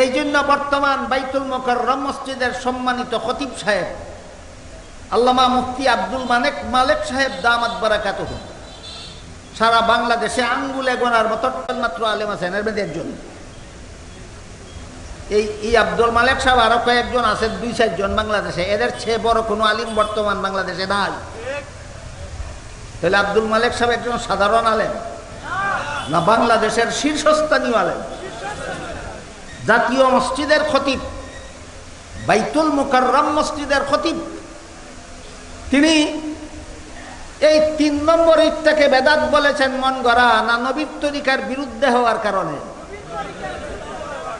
এই জন্য বর্তমান বাইতুল মোকাররম মসজিদের সম্মানিত খতিব সাহেব, আল্লামা মুফতি আব্দুল মানেক মালেক সাহেব দামাত বারাকাত সারা বাংলাদেশে আঙ্গুলে গোনার মতো মাত্র আলেম আছেন এর মধ্যে একজন। এই এই আব্দুল মালেক সাহেব আরও কয়েকজন আছেন দুই চারজন বাংলাদেশে। এদের চেয়ে বড় কোনো আলিম বর্তমান বাংলাদেশে নাই। তাহলে আব্দুল মালেক সাহেব একজন সাধারণ আলেম, না বাংলাদেশের শীর্ষস্থানীয় আলেম? জাতীয় মসজিদের খতিব, বাইতুল মুকাররম মসজিদের খতিব। তিনি এই তিন নম্বর ইটটাকে বেদাত বলেছেন, মন গড়া, না নবীর তরিকার বিরুদ্ধে হওয়ার কারণে।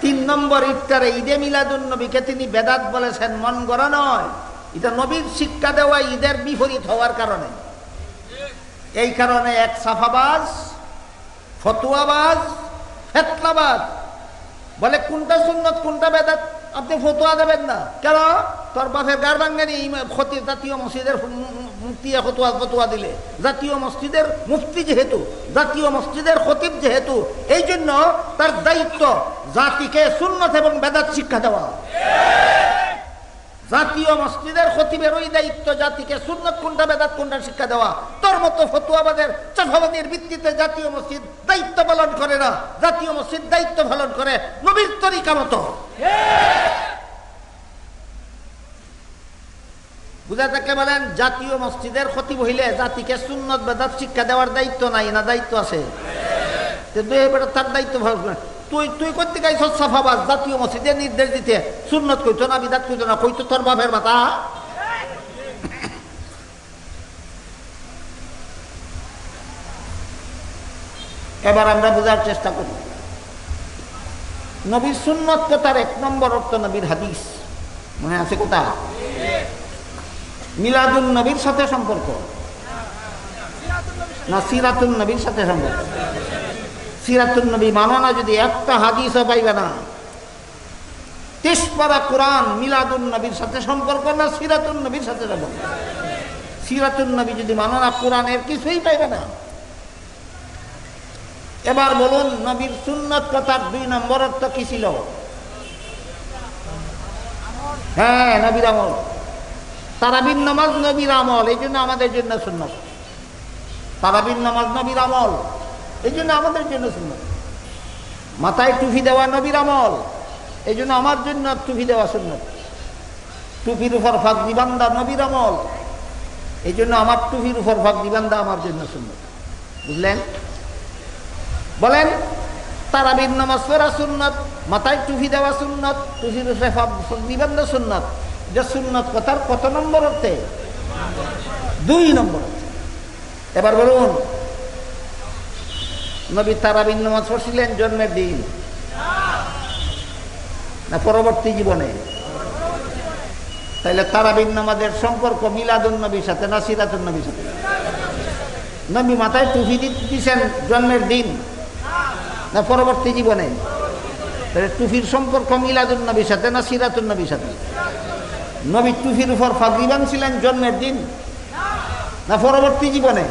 তিন নম্বর ইটটারে ঈদে মিলাদুন নবীকে তিনি বেদাত বলেছেন, মন গড়া নয়। এটা নবীর শিক্ষা দেওয়া ঈদের বিপরীত হওয়ার কারণে। এই কারণে এক সাফাবাজ, ফতুয়াবাজ, ফেতলাবাজ বলে, কোনটা সুন্নত, কোনটা বেদাত? আপনি ফতুয়া দেবেন না। কেন? তোর বাপের গার বাঙ্গানি ক্ষতি জাতীয় মসজিদের মুক্তি ফতুয়া ফতুয়া দিলে। জাতীয় মসজিদের মুক্তি যেহেতু, জাতীয় মসজিদের খতিব যেহেতু এই জন্য তার দায়িত্ব জাতিকে সুন্নত এবং বেদাত শিক্ষা দেওয়া। জাতীয় মসজিদের খতিবের ওই দায়িত্ব জাতিকে সুন্নত কোনটা বেদাত কোনটা শিক্ষা দেওয়া। তোর মতো ফতুয়াবাদের চাফাবাদের ভিত্তিতে জাতীয় মসজিদ দায়িত্ব পালন করে না। জাতীয় মসজিদ দায়িত্ব পালন করে নবীর তরিকা মতো। বুঝা থাকে বলেন, জাতীয় মসজিদের ক্ষতি হইলে জাতিকে সুন্নত, বেদাত শিক্ষা দেওয়ার দায়িত্ব নাই, না দায়িত্ব আছে? তার দায়িত্ব তুই তুই করতে গাইছ সাফাবাজ জাতীয় মসজিদের নির্দেশ দিতে। সুন্নত কইতো না, বিদাত কইতো না, কইতো তোর বাপের মাথা। এবার আমরা বোঝার চেষ্টা করি। নবীর সুন্নত কথার এক নম্বর অর্থ নবীর হাদিস। মনে আছে কোথা? মিলাদুল নবীর সাথে সম্পর্ক? না সিরাতুল নবীর সাথে সম্পর্ক? সিরাতুল নবী মানো না যদি একটা হাদিসও পাইবে না তেসপাড়া কোরআন মিলাদুল নবীর সাথে সম্পর্ক না সিরাতুল নবীর সাথে সম্পর্ক? সিরাতুল নবী যদি মানো না কোরআনের কিছুই পাইবে না। এবার বলুন, নবীর সুন্নত কথার দুই নম্বর অর্থ কি ছিল? হ্যাঁ নবীর আমল। তারাবিন নামাজ নবীর আমল, এই জন্য আমাদের জন্য সুন্নত। তারাবিন নামাজ নবীর আমল। এই জন্য আমাদের জন্য সুন্নত। মাথায় টুপি দেওয়া নবীর আমল। এই জন্য আমার জন্য টুপি দেওয়া সুন্নত। টুপির উপর ফাঁক নিবান্ধা নবীর আমল। এই জন্য আমার টুপির উপর ফাঁক নিবান্ধা আমার জন্য সুন্নত। বুঝলেন? বলেন তারাবিন নামাজ পড়া সুন্নত, মাথায় টুপি দেওয়া সুন্নত, টুপির উপরে ফাঁক নিবান্ধা সুন্নত। যে সুন্নত কথার কত নম্বর অর্থে? দুই নম্বর এবার বলুন নবী তারাবিন নামাজ পড়ছিলেন জন্মের দিন। না, পরবর্তী জীবনে। তাইলে তারাবিন নামাজের সম্পর্ক মিলাদুন নবীর সাথে না সিরাতুন নবীর সাথে? নবী মাথায় টুফি দিচ্ছেন জন্মের দিন। না, পরবর্তী জীবনে? তাহলে টুফির সম্পর্ক মিলাদুন নবীর সাথে না সিরাতুন নবীর সাথে? নবী টুফির উপর ফাগরিবান ছিলেন জন্মের দিন। না, পরবর্তী জীবনে?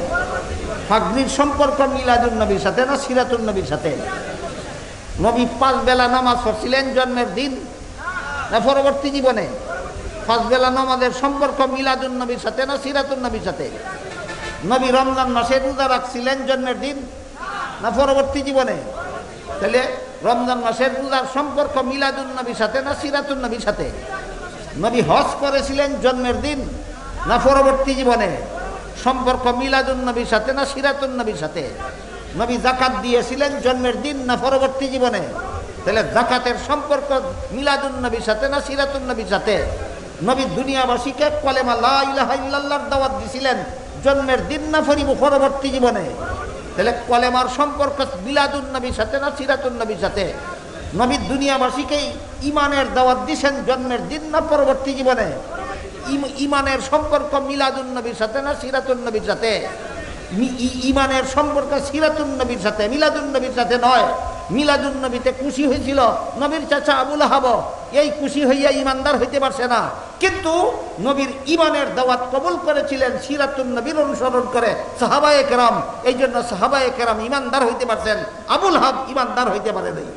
ফাগরির সম্পর্ক মিলাদুল নবীর সাথে না সিরাতুল নবীর সাথে? নবী পাঁচ বেলা নামাজ পড়ছিলেন, জন্মের দিন না পরবর্তী জীবনে? পাঁচ বেলা নামাজের সম্পর্ক মিলাদুল নবীর সাথে না সিরাতুল নবীর সাথে? নবী রমজান মাসে রোজা রাখছিলেন, জন্মের দিন না পরবর্তী জীবনে? তাহলে রমজান মাসের রোজার সম্পর্ক মিলাদুল নবীর সাথে না সিরাতুল নবীর সাথে? নবী হজ করেছিলেন, জন্মের দিন না পরবর্তী জীবনে? সম্পর্ক মিলাদুল নবীর সাথে না সিরাতুল নবীর সাথে? নবী জাকাত দিয়েছিলেন জন্মের দিন না পরবর্তী জীবনে? তাহলে জাকাতের সম্পর্ক মিলাদুল নবীর সাথে না সিরাতুল নবীর সাথে? নবী দুনিয়াবাসীকে কলেমা লাহার দাওয়াত দিছিলেন, জন্মের দিন না ফরিব, পরবর্তী জীবনে? তাহলে কলেমার সম্পর্ক মিলাদুল নবীর সাথে না সিরাতুল নবীর সাথে? নবী দুনিয়াবাসীকেই ইমানের দাওয়াত দিছেন, জন্মের দিন না পরবর্তী জীবনে? ইমানের সম্পর্ক মিলাদুল নবীর সাথে না সিরাতুল নবীর সাথে ইমানের সম্পর্ক সিরাতুল নবীর সাথে মিলাদুল নবীর সাথে নয়। মিলাদুল নবীতে খুশি হয়েছিল নবীর চাচা আবুল হাব এই খুশি হইয়া ইমানদার হইতে পারছে না। কিন্তু নবীর ইমানের দাওয়াত কবুল করেছিলেন সিরাতুল নবীর অনুসরণ করে সাহাবায়ে কেরাম। এই জন্য সাহাবায়ে কেরাম ইমানদার হইতে পারছেন। আবুল হাব ইমানদার হইতে পারে নাই।